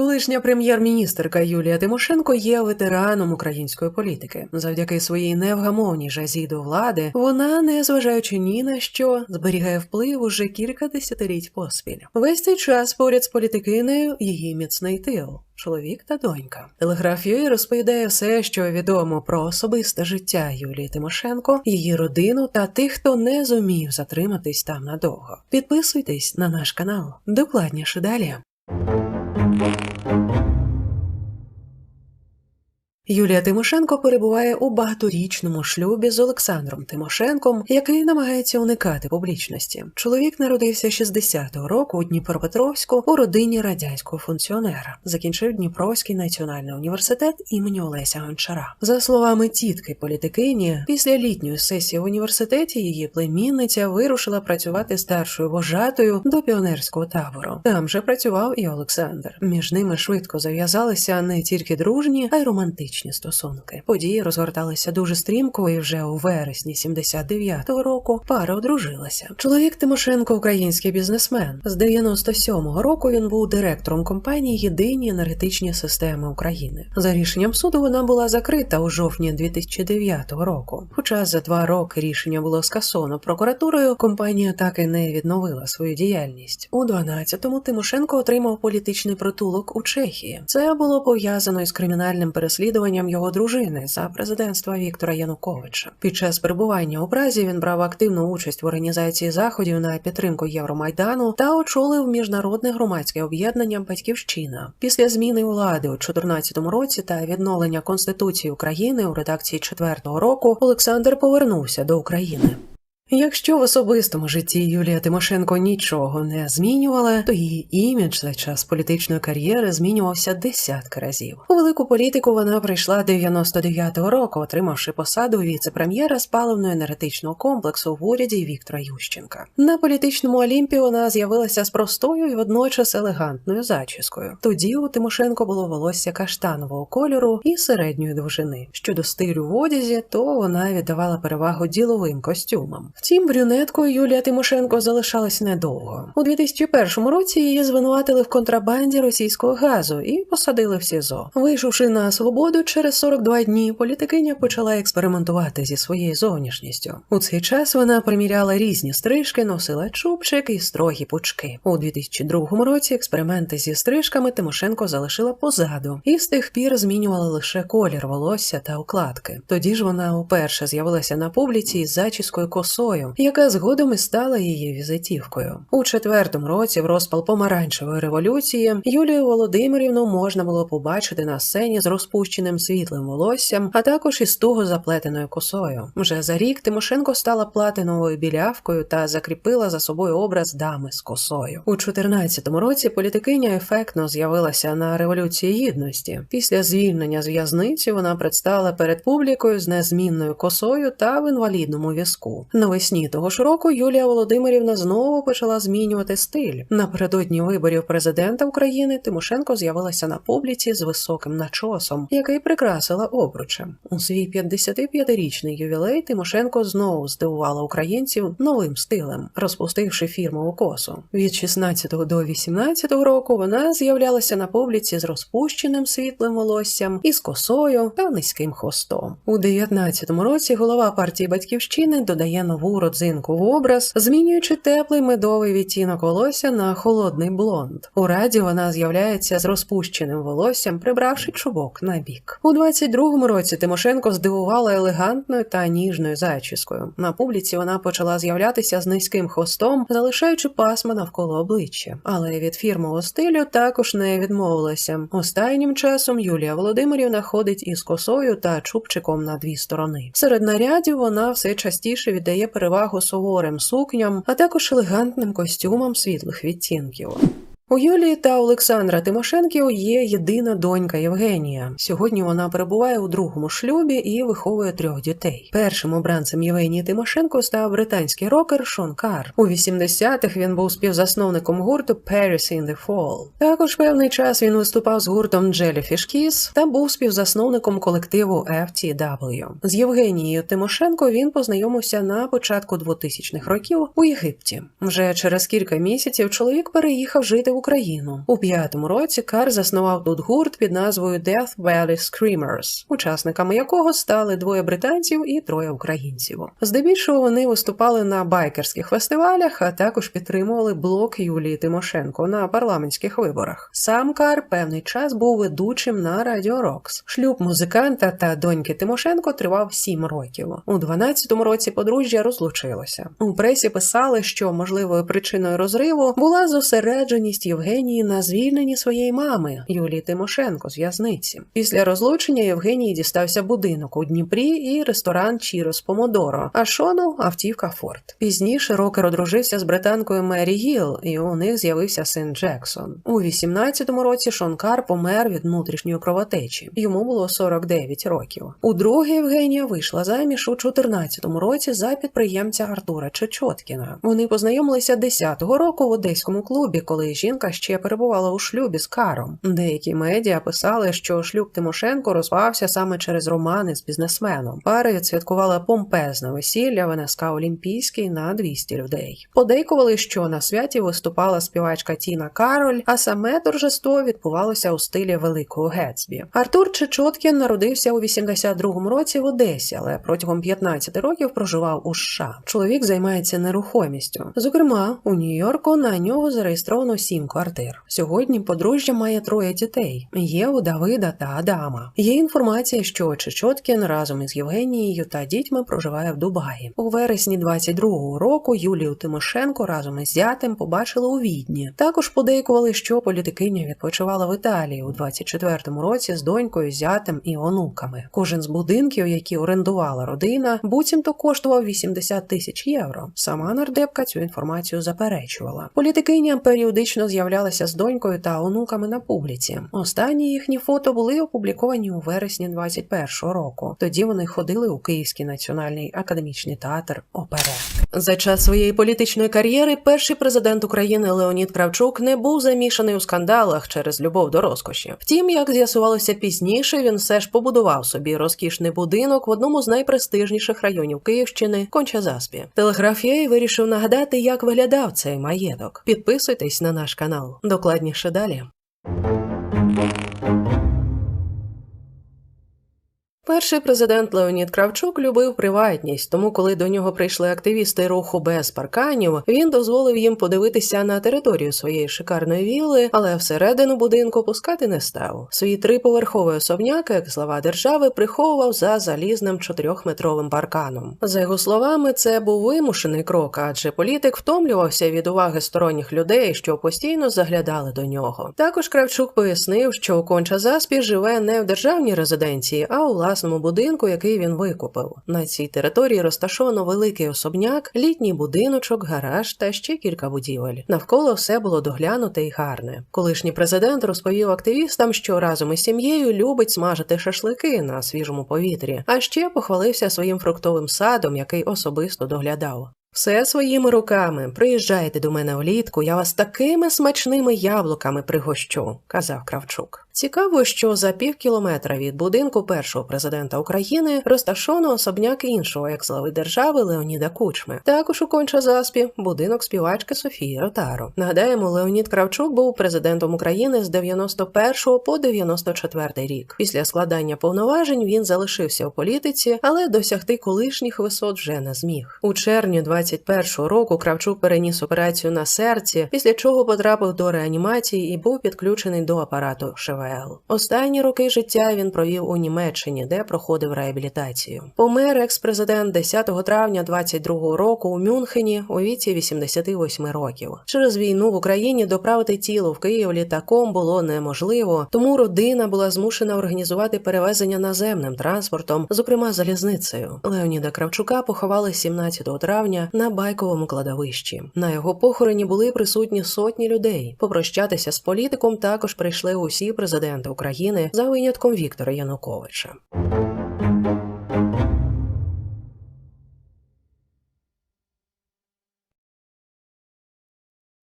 Колишня прем'єр-міністерка Юлія Тимошенко є ветераном української політики. Завдяки своїй невгамовній жазі до влади, вона, незважаючи ні на що, зберігає вплив уже кілька десятиліть поспіль. Весь цей час поряд з політикинею її міцний тил. Чоловік та донька. Телеграф Юї розповідає все, що відомо про особисте життя Юлії Тимошенко, її родину та тих, хто не зумів затриматись там надовго. Підписуйтесь на наш канал. Докладніше далі. Юлія Тимошенко перебуває у багаторічному шлюбі з Олександром Тимошенком, який намагається уникати публічності. Чоловік народився 60-го року у Дніпропетровську у родині радянського функціонера. Закінчив Дніпровський національний університет імені Олеся Гончара. За словами тітки політикині, після літньої сесії в університеті її племінниця вирушила працювати старшою вожатою до піонерського табору. Там же працював і Олександр. Між ними швидко зав'язалися не тільки дружні, а й романтичні стосунки. Події розгорталися дуже стрімко, і вже у вересні 79-го року пара одружилася. Чоловік Тимошенко, український бізнесмен. З 97-го року він був директором компанії Єдині енергетичні системи України. За рішенням суду вона була закрита у жовтні 2009 року. Хоча за два роки рішення було скасовано прокуратурою, компанія так і не відновила свою діяльність. У 12-му Тимошенко отримав політичний притулок у Чехії. Це було пов'язано із кримінальним переслідуванням його дружини за президентства Віктора Януковича. Під час перебування у Празі він брав активну участь в організації заходів на підтримку Євромайдану та очолив міжнародне громадське об'єднання Батьківщина. Після зміни влади у 2014 році та відновлення Конституції України у редакції четвертого року Олександр повернувся до України. Якщо в особистому житті Юлія Тимошенко нічого не змінювала, то її імідж за час політичної кар'єри змінювався десятки разів. У велику політику вона прийшла 99-го року, отримавши посаду віце-прем'єра з паливно-енергетичного комплексу в уряді Віктора Ющенка. На політичному Олімпі вона з'явилася з простою і водночас елегантною зачіскою. Тоді у Тимошенко було волосся каштанового кольору і середньої довжини. Щодо стилю в одязі, то вона віддавала перевагу діловим костюмам. Втім, брюнеткою Юлія Тимошенко залишалась недовго. У 2001 році її звинуватили в контрабанді російського газу і посадили в СІЗО. Вийшовши на свободу через 42 дні, політикиня почала експериментувати зі своєю зовнішністю. У цей час вона приміряла різні стрижки, носила чубчик і строгі пучки. У 2002 році експерименти зі стрижками Тимошенко залишила позаду і з тих пір змінювала лише колір волосся та укладки. Тоді ж вона уперше з'явилася на публіці із зачіскою косою собою, яка згодом і стала її візитівкою. У четвертому році, в розпал помаранчевої революції, Юлію Володимирівну можна було побачити на сцені з розпущеним світлим волоссям, а також із туго заплетеною косою. Вже за рік Тимошенко стала платиновою білявкою та закріпила за собою образ дами з косою. У 14-му році політикиня ефектно з'явилася на революції гідності. Після звільнення з в'язниці вона предстала перед публікою з незмінною косою та в інвалідному візку. Навесні того ж року Юлія Володимирівна знову почала змінювати стиль. Напередодні виборів президента України Тимошенко з'явилася на публіці з високим начосом, який прикрасила обручем. У свій 55-річний ювілей Тимошенко знову здивувала українців новим стилем, розпустивши фірмову косу. Від 16 до 18 року вона з'являлася на публіці з розпущеним світлим волоссям, із косою та низьким хвостом. У 19 році голова партії батьківщини додає нову родзинку в образ, змінюючи теплий медовий відтінок волосся на холодний блонд. У раді вона з'являється з розпущеним волоссям, прибравши чубок на бік. У 22-му році Тимошенко здивувала елегантною та ніжною зачіскою. На публіці вона почала з'являтися з низьким хвостом, залишаючи пасма навколо обличчя. Але від фірмового стилю також не відмовилася. Останнім часом Юлія Володимирівна ходить із косою та чубчиком на дві сторони. Серед нарядів вона все частіше віддає перевагу суворим сукням, а також елегантним костюмам світлих відтінків. У Юлії та Олександра Тимошенків є єдина донька Євгенія. Сьогодні вона перебуває у другому шлюбі і виховує трьох дітей. Першим обранцем Євгенії Тимошенко став британський рокер Шон Кар. У 80-х він був співзасновником гурту Paris in the Fall. Також певний час він виступав з гуртом Jellyfish Kiss та був співзасновником колективу FTW. З Євгенією Тимошенко він познайомився на початку 2000-х років у Єгипті. Вже через кілька місяців чоловік переїхав жити в Україну. У п'ятому році Кар заснував тут гурт під назвою Death Valley Screamers, учасниками якого стали двоє британців і троє українців. Здебільшого вони виступали на байкерських фестивалях, а також підтримували блок Юлії Тимошенко на парламентських виборах. Сам Кар певний час був ведучим на Радіо Рокс. Шлюб музиканта та доньки Тимошенко тривав сім років. У 12-му році подружжя розлучилося. У пресі писали, що можливою причиною розриву була зосередженість Євгенії на звільненні своєї мами Юлії Тимошенко з в'язниці. Після розлучення Євгенії дістався будинок у Дніпрі і ресторан Чірос Помодоро, а Шону автівка Форд. Пізніше Рокер одружився з британкою Мері Гіл, і у них з'явився син Джексон. У 18-му році Шон Кар помер від внутрішньої кровотечі. Йому було 49 років. У друге Євгенія вийшла заміж у 14-му році за підприємця Артура Чечоткіна. Вони познайомилися 10-го року в одеському клубі, коли жінка ще перебувала у шлюбі з Каром. Деякі медіа писали, що шлюб Тимошенко розпався саме через романи з бізнесменом. Пара відсвяткувала помпезне весілля в Олімпійський на 200 людей. Подейкували, що на святі виступала співачка Тіна Кароль, а саме торжество відбувалося у стилі Великого Гетсбі. Артур Чечоткін народився у 82-му році в Одесі, але протягом 15 років проживав у США. Чоловік займається нерухомістю. Зокрема, у Нью-Йорку на нього зареєстровано сім квартир. Сьогодні подружжя має троє дітей. Є у Давида та Адама. Є інформація, що Чечоткін разом із Євгенією та дітьми проживає в Дубаї. У вересні 22-го року Юлію Тимошенко разом із зятем побачили у Відні. Також подейкували, що політикиня відпочивала в Італії у 24-му році з донькою, зятем і онуками. Кожен з будинків, які орендувала родина, буцімто коштував 80 тисяч євро. Сама нардепка цю інформацію заперечувала. Політикиня періодично з'являлася з донькою та онуками на публіці. Останні їхні фото були опубліковані у вересні 21-го року. Тоді вони ходили у Київський національний академічний театр оперет. За час своєї політичної кар'єри перший президент України Леонід Кравчук не був замішаний у скандалах через любов до розкоші. Втім, як з'ясувалося пізніше, він все ж побудував собі розкішний будинок в одному з найпрестижніших районів Київщини Кончазаспі. Телеграф вирішив нагадати, як виглядав цей маєток. Підписуйтесь на наш канал. Докладніше далі. Перший президент Леонід Кравчук любив приватність, тому коли до нього прийшли активісти руху без парканів, він дозволив їм подивитися на територію своєї шикарної вілли, але всередину будинку пускати не став. Свій триповерховий особняк, як слова держави, приховував за залізним чотирьохметровим парканом. За його словами, це був вимушений крок, адже політик втомлювався від уваги сторонніх людей, що постійно заглядали до нього. Також Кравчук пояснив, що Конча Заспі живе не в державній резиденції, а у власному будинку, який він викупив. На цій території розташовано великий особняк, літній будиночок, гараж та ще кілька будівель. Навколо все було доглянуте і гарне. Колишній президент розповів активістам, що разом із сім'єю любить смажити шашлики на свіжому повітрі, а ще похвалився своїм фруктовим садом, який особисто доглядав. Все своїми руками. Приїжджайте до мене влітку, я вас такими смачними яблуками пригощу, казав Кравчук. Цікаво, що за пів кілометра від будинку першого президента України розташовано особняк іншого екс-глави держави Леоніда Кучми. Також у Конча-Заспі будинок співачки Софії Ротаро. Нагадаємо, Леонід Кравчук був президентом України з 91 по 94 рік. Після складання повноважень він залишився у політиці, але досягти колишніх висот вже не зміг. У червні 21 року Кравчук переніс операцію на серці, після чого потрапив до реанімації і був підключений до апарату ШВЛ. Останні роки життя він провів у Німеччині, де проходив реабілітацію. Помер екс-президент 10 травня 22 року у Мюнхені у віці 88 років. Через війну в Україні доправити тіло в Київ літаком було неможливо, тому родина була змушена організувати перевезення наземним транспортом, зокрема залізницею. Леоніда Кравчука поховали 17 травня на байковому кладовищі. На його похороні були присутні сотні людей. Попрощатися з політиком також прийшли усі президенти України за винятком Віктора Януковича.